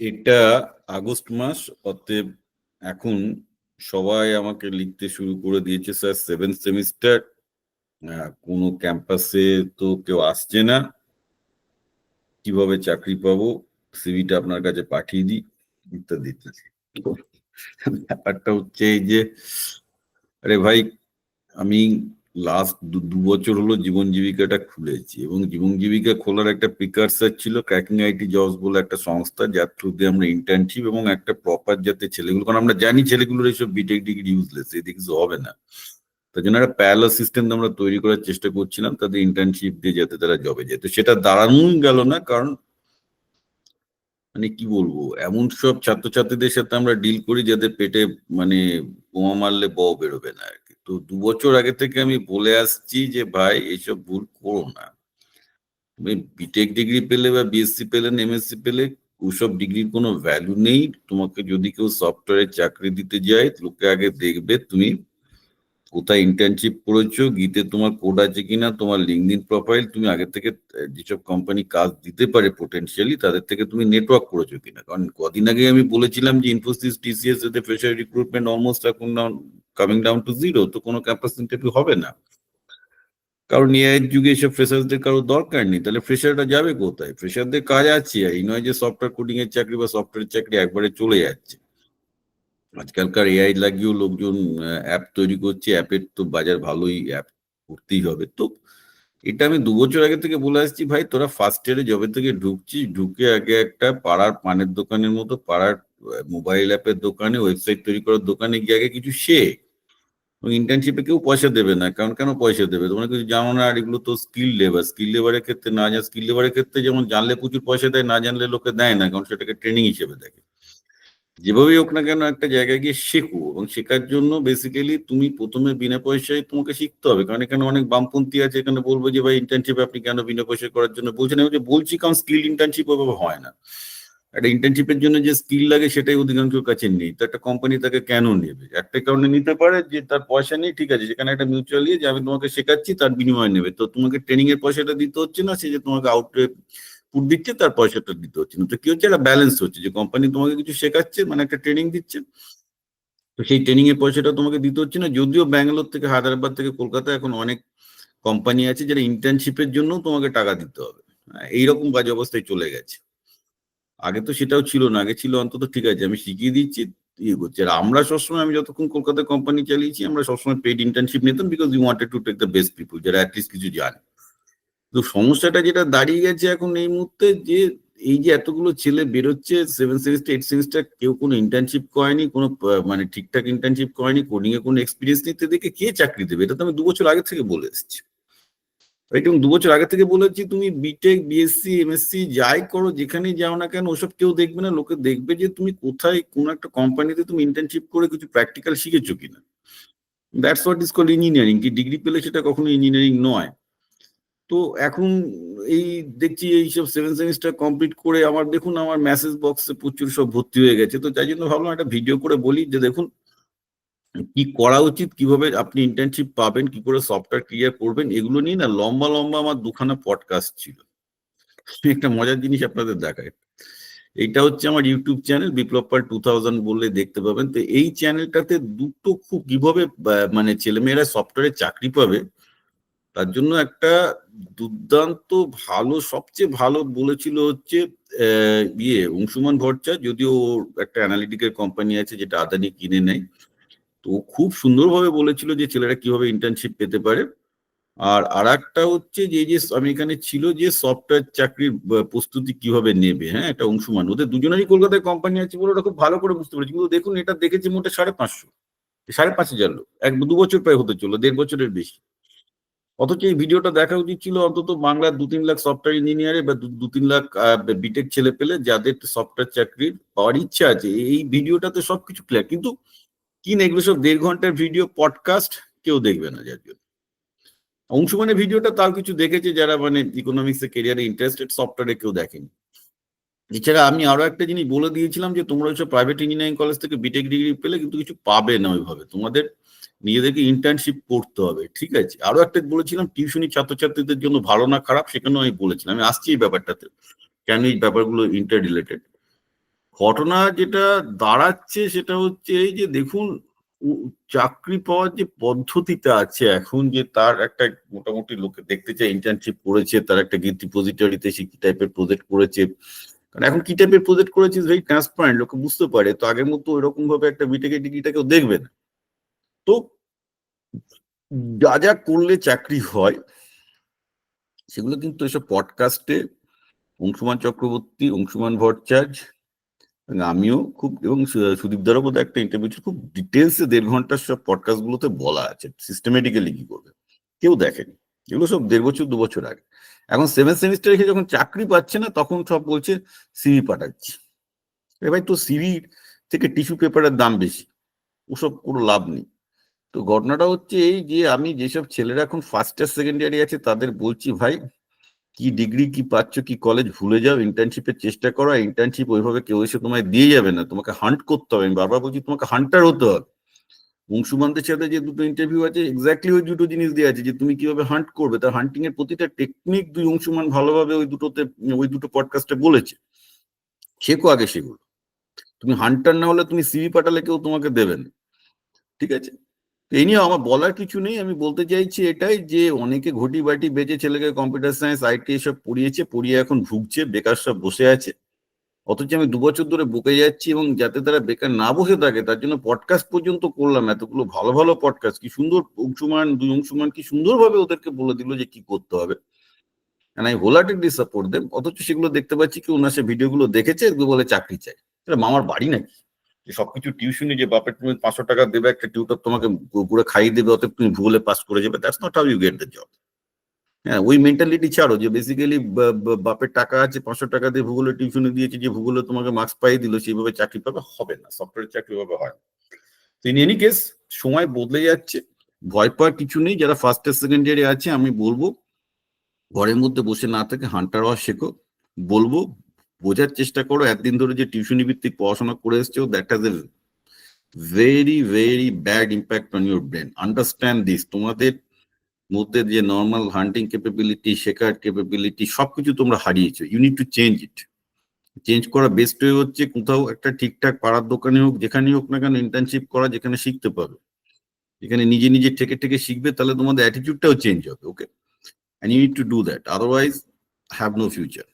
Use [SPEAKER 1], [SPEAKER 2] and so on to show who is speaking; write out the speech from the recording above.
[SPEAKER 1] এটা আগস্ট মাস, অতএব এখন সবাই আমাকে লিখতে শুরু করে দিয়েছে, স্যার সেভেন সেমিস্টার কোনো ক্যাম্পাসে তো কেউ আসছে না। কীভাবে চাকরি পাবো? সিভিটা আপনার কাছে পাঠিয়ে দিই, ইত্যাদি ইত্যাদি। ব্যাপারটা হচ্ছে এই যে, আরে ভাই, আমি লাস্ট দু বছর হলো জীবন জীবিকাটা খুলেছি এবং জীবন জীবিকা খোলার একটা প্রিকারসার ছিল ক্র্যাকিং আইটি জবস বলে একটা সংস্থা, যার থ্রু দিয়ে আমরা ইন্টার্নশিপ এবং একটা প্রপার যাতে ছেলেগুলো, কারণ আমরা জানি ছেলেগুলোর এইসব বিটেক ডিগ্রি ইউজলেস এদিকে কিছু হবে না। তার জন্য একটা প্যারালাল সিস্টেম আমরা তৈরি করার চেষ্টা করছিলাম তাদের ইন্টার্নশিপ দিয়ে যাতে তারা জবে যেত সেটা দাঁড়ানোই গেল না, কারণ মানে কি বলব, এমন সব ছাত্রছাত্রীদের সাথে আমরা ডিল করি যাদের পেটে মানে বোমা মারলে ব বেরোবে না আর তো দু বছর আগে থেকে আমি বলে আসছি যে, ভাই, এইসব ভুল করো না। তুমি বিটেক ডিগ্রি পেলে বা বিএসসি পেলে এমএসসি পেলে ওসব ডিগ্রির কোনো ভ্যালু নেই। তোমাকে যদি কেউ সফটওয়্যারে চাকরি দিতে যায়, লোকে আগে দেখবে তুমি কোথায় ইন্টার্নশিপ করেছ গীতে তোমার কোড আছে কিনা, তোমার লিঙ্কডিন প্রোফাইল তুমি আগে থেকে যেসব কোম্পানি কাজ দিতে পারে পোটেন্সিয়ালি তাদের থেকে তুমি নেটওয়ার্ক করেছ কিনা? কারণ কদিন আগে আমি বলেছিলাম যে ইনফোসিস টিসিএস এতে ফ্রেশার রিক্রুটমেন্ট অলমোস্ট এখন কামিং ডাউন টু জিরো তো কোনো ক্যাম্পাস ইন্টারভিউ হবে না। কারণ এআই যুগে এসব ফ্রেশারদের কারও দরকার নেই। তাহলে ফ্রেশারটা যাবে কোথায়? ফ্রেশারদের কাজ আছে এই নয় যে সফটওয়্যার কোডিং এর চাকরি বা সফটওয়্যার চাকরি একবারে চলে যাচ্ছে। আজকালকার এআই লাগিয়েও লোকজন অ্যাপ তৈরি করছে। অ্যাপের তো বাজার ভালোই অ্যাপ করতেই হবে। তো এটা আমি দু বছর আগে থেকে বলে আসছি, ভাই, তোরা ফার্স্ট ইয়ারে জবে থেকে ঢুকছিস, ঢুকে আগে একটা পাড়ার পানের দোকানের মতো, পাড়ার মোবাইল অ্যাপের দোকানে ওয়েবসাইট তৈরি করার দোকানে গিয়ে আগে কিছু শেখ। ইন্টার্নশিপে কেউ পয়সা দেবে না। কারণ কেন পয়সা দেবে? তোমরা কিছু জানো না, আর এগুলো তো স্কিল লেবার স্কিল লেবারের ক্ষেত্রে, না জান স্কিল লেবারের ক্ষেত্রে যেমন জানলে প্রচুর পয়সা দেয়, না জানলে লোকে দেয় না, কারণ সেটাকে ট্রেনিং হিসেবে দেখে। যেভাবেই হোক না কেন, একটা জায়গায় গিয়ে শেখো, এবং শেখার জন্য বেসিক্যালি তুমি প্রথমে বিনা পয়সায় তোমাকে শিখতে হবে। কারণ এখানে অনেক বামপন্থী আছে, এখানে বলব যে, ভাই ইন্টার্নশিপ আপনি কেন বিনা পয়সায় করার জন্য বলছেন? যে বলছি, কারণ স্কিল ইন্টার্নশিপ ওইভাবে হয় না। একটা ইন্টার্নশিপের জন্য যে স্কিল লাগে সেটাই অধিকাংশের কাছে নেই। তো একটা কোম্পানি তাকে কেন নেবে? একটা কারণে নিতে পারে যে তার পয়সা নেই ঠিক আছে যেখানে একটা মিউচুয়াল যে আমি তোমাকে শেখাচ্ছি তার বিনিময়ে নেবে। তো তোমাকে ট্রেনিং এর পয়সাটা দিতে হচ্ছে না সে যে তোমাকে আউট পুট দিচ্ছে তার পয়সাটা দিতে হচ্ছে না। তো কি হচ্ছে? একটা ব্যালেন্স হচ্ছে যে কোম্পানি তোমাকে কিছু শেখাচ্ছে মানে একটা ট্রেনিং দিচ্ছে। তো সেই ট্রেনিং এর পয়সাটা তোমাকে দিতে হচ্ছে না। যদিও ব্যাঙ্গালোর থেকে হায়দ্রাবাদ থেকে কলকাতা এখন অনেক কোম্পানি আছে যারা ইন্টার্নশিপের জন্য তোমাকে টাকা দিতে হবে। হ্যাঁ, এইরকম বাজে অবস্থায় চলে গেছে। আগে তো সেটাও ছিল না, আগে ছিল অন্তত ঠিক আছে, আমি শিখিয়ে দিচ্ছি ইয়ে করছি। আর আমরা সবসময় আমি যতক্ষণ কলকাতায় কোম্পানি চালিয়েছি, আমরা সবসময় পেড ইন্টার্নশিপ নিতাম because you wanted to take the best people যারা অ্যাটলিস্ট কিছু জানে। তো সমস্যাটা যেটা দাঁড়িয়ে গেছে এখন এই মুহূর্তে যে এই যে এতগুলো ছেলে বেরোচ্ছে সেভেন সেমিস্টার এইট সেমিস্টার কেউ কোনো ইন্টার্নশিপ করেনি, কোনো মানে ঠিকঠাক ইন্টার্নশিপ করেনি কোডিং এ কোনো এক্সপিরিয়েন্স নিতে দেখে কে চাকরি দেবে? এটা তো আমি দু বছর আগে থেকে বলে এসেছি। এবং দু বছর আগে থেকে বলেছি তুমি বিটেক বিএসসি এমএসসি যাই করো, যেখানেই যাও না কেন, ওসব কেউ দেখবে না। লোকে দেখবে যে তুমি কোথায়, কোন একটা কোম্পানিতে তুমি ইন্টার্নশিপ করে কিছু প্র্যাকটিক্যাল শিখেছো কিনা। That's what is call engineering কি ডিগ্রি পেলে সেটা কখনো ইঞ্জিনিয়ারিং নয়। তো এখন এই দেখছি এইসব সেভেন সেমিস্টার কমপ্লিট করে আমার, দেখুন আমার মেসেজ বক্সে প্রচুর সব ভর্তি হয়ে গেছে। তো তাই জন্য ভাবলাম একটা ভিডিও করে বলি, যে দেখুন কি করা উচিত, কীভাবে আপনি ইন্টার্নশিপ পাবেন, কি করে সফটওয়্যার ক্লিয়ার করবেন, এগুলো নিয়ে না লম্বা লম্বা আমার দুখানা পডকাস্ট ছিল। একটা মজার জিনিস আপনাদের দেখায় এটা হচ্ছে আমার YouTube channel Biplab Pal two thousand বললে দেখতে পাবেন। তো এই চ্যানেলটাতে দুটো খুব কীভাবে মানে ছেলেমেয়েরা সফটওয়্যারে চাকরি পাবে, তার জন্য একটা দুর্দান্ত ভালো, সবচেয়ে ভালো বলেছিল হচ্ছে ইয়ে অংশুমান ভট্টাচার্য, যদিও একটা অ্যানালিটিকের কোম্পানি আছে যেটা আদানি কিনে নেয়। তো খুব সুন্দরভাবে বলেছিল যে ছেলেরা কীভাবে ইন্টার্নশিপ পেতে পারে। আর আর একটা হচ্ছে যে যে আমি এখানে ছিল যে সফটওয়্যার চাকরির প্রস্তুতি কীভাবে নেবে হ্যাঁ একটা অংশমান। ওদের দুজনেরই কলকাতায় কোম্পানি আছে বলে ওটা খুব ভালো করে বুঝতে পেরেছি। কিন্তু দেখুন, এটা দেখেছি মোটে সাড়ে পাঁচশো, সাড়ে পাঁচ হাজার লোক। এক দু বছর প্রায় হতে চলো দেড় বছরের বেশি। অথচ এই ভিডিওটা দেখা উচিত ছিল অন্তত বাংলার দু তিন লাখ সফটওয়্যার ইঞ্জিনিয়ারে বা দু তিন লাখ বিটেক ছেলে পেলে যাদের সফটওয়্যার চাকরির পাওয়ার ইচ্ছা আছে, এই ভিডিওটাতে সবকিছু ক্লিয়ার কিন্তু কি না এগুলো সব দেড় ঘণ্টার ভিডিও পডকাস্ট কেউ দেখবে না যার জন্য। অংশমানের ভিডিওটা তাও কিছু দেখেছে যারা মানে ইকোনমিক্স এ কেরিয়ারে ইন্টারেস্টেড সফটওয়্যারে কেউ দেখেনি। এছাড়া আমি আরও একটা জিনিস বলে দিয়েছিলাম যে, তোমরা ওইসব প্রাইভেট ইঞ্জিনিয়ারিং কলেজ থেকে বিটেক ডিগ্রি পেলে কিন্তু কিছু পাবে না ওইভাবে। তোমাদের নিজেদেরকে ইন্টার্নশিপ করতে হবে, ঠিক আছে? আরও একটা বলেছিলাম টিউশনি ছাত্রছাত্রীদের জন্য ভালো না খারাপ, সেখানেও আমি বলেছিলাম। আমি আসছি এই ব্যাপারটাতে। কেন এই ব্যাপারগুলো ইন্টার রিলেটেড ঘটনা যেটা দাঁড়াচ্ছে সেটা হচ্ছে এই যে দেখুন চাকরি পাওয়ার যে পদ্ধতিটা আছে এখন যে তার একটা মোটামুটি লোকে দেখতে চায় ইন্টার্নশিপ করেছে, তার একটা গিট রিপোজিটরিতে সে কি টাইপের প্রজেক্ট করেছে। কারণ এখন কি টাইপের প্রজেক্ট করেছে ভেরি ট্রান্সপারেন্ট লোকে বুঝতে পারে। তো আগের মতো এরকম ভাবে একটা বিটেকে ডিগ্রিটা কেউ দেখবে না। তো যা যা করলে চাকরি হয়, সেগুলো কিন্তু এসব পডকাস্টে অংশুমান চক্রবর্তী, অংশুমান ভট্টাচার্য আমিও খুব, এবং সু- সুদীপ দারও বোধহয় একটা ইন্টারভিউ খুব ডিটেলসে দেড় ঘণ্টার সব পডকাস্ট গুলোতে বলা আছে সিস্টেমেটিক্যালি কি করবে? কেউ দেখেনি। এগুলো সব দেড় বছর, দু বছর আগে। এখন সেভেন সেমিস্টার রেখে যখন চাকরি পাচ্ছে না, তখন সব বলছে সিভি পাঠাচ্ছি। এ ভাই তো সিভি থেকে টিস্যু পেপারের দাম বেশি। ওসব কোনো লাভ নেই। তো ঘটনাটা হচ্ছে এই যে, আমি যেসব ছেলেরা এখন ফার্স্ট ইয়ার সেকেন্ড ইয়ারে আছে, তাদের বলছি, ভাই কি ডিগ্রি কি পাচ্ছ, কি কলেজ ভুলে যাও ইন্টার্নশিপের চেষ্টা করো ইন্টার্নশিপ ওইভাবে কেউ এসে তোমায় দিয়ে যাবে না। তোমাকে হান্ট করতে হবে। আমি বারবার বলছি, তোমাকে হান্টার হতে হবে। অংশুমানদের সাথে যে দুটো ইন্টারভিউ আছে এক্স্যাক্টলি ওই দুটো জিনিস দিয়ে আছে যে তুমি কীভাবে হান্ট করবে। তার হান্টিং এর প্রতিটা টেকনিক দুই অংশুমান ভালোভাবে ওই দুটোতে, ওই দুটো পডকাস্টে বলেছে। শেখো আগে সেগুলো। তুমি হান্টার না হলে তুমি সিভি পাঠালে কেউ তোমাকে দেবে না। ঠিক আছে? এই নিয়ে আমার বলার কিছু নেই। আমি বলতে চাইছি এটাই যে অনেকে ঘটি বাটি বেঁচে ছেলেকে কম্পিউটার সায়েন্স আইটি এসব পড়িয়েছে, পড়িয়ে এখন ভুগছে, বেকার সব বসে আছে। অথচ আমি দু বছর ধরে বকে যাচ্ছি এবং যাতে তারা বেকার না বসে থাকে, তার জন্য পডকাস্ট পর্যন্ত করলাম, এতগুলো ভালো ভালো পডকাস্ট কি সুন্দর অংশুমান, দুই অংশুমান, কি সুন্দরভাবে ওদেরকে বলে দিল যে কি করতে হবে। আমি হোলাটেডলি সাপোর্ট দেম অথচ সেগুলো দেখতে পাচ্ছি কি ওনার সে ভিডিওগুলো দেখেছে বলে চাকরি চাই। এটা মামার বাড়ি নাকি? যে সবকিছু টিউশনে যে বাপের তুমি পাঁচশো টাকা দেবে, একটা টিউটর তোমাকে পুরো খাইয়ে দেবে, অতএব তুমি ভূগোলে পাস করে যাবে that's not how you get the job হ্যাঁ ওই মেন্টালিটি ছাড়ো যে বেসিক্যালি বাপের টাকা আছে, পাঁচশো টাকা দিয়ে ভূগোলে টিউশনে দিয়েছে, যে ভূগোলে তোমাকে মার্কস পাইয়ে দিল, সেইভাবে চাকরি পাবে? হবে না সফটওয়্যার চাকরি ভাবে হয় তো ইন এনি কেস সময় বদলে যাচ্ছে, ভয় পাওয়ার কিছু নেই, যারা ফার্স্ট ইয়ার সেকেন্ড ইয়ারে আছে, আমি বলব, ঘরের মধ্যে বসে না থেকে হান্টার হওয়া শেখো, বলব বোঝার চেষ্টা করো একদিন ধরে যে টিউশনি ভিত্তিক পড়াশোনা করে এসছো that has a very very bad impact on your brain understand this তোমাদের মধ্যে যে নর্মাল হান্টিং ক্যাপাবিলিটি শেখার ক্যাপাবিলিটি সবকিছু তোমরা হারিয়েছো you need to change it change করা বেস্ট ওয়ে হচ্ছে কোথাও একটা ঠিকঠাক পাড়ার দোকানে হোক, যেখানেই হোক না কেন ইন্টার্নশিপ করা, যেখানে শিখতে পারবে যেখানে নিজে নিজে ঠেকে ঠেকে শিখবে, তাহলে তোমাদের অ্যাটিটিউডটাও চেঞ্জ হবে okay and you need to do that otherwise have no future.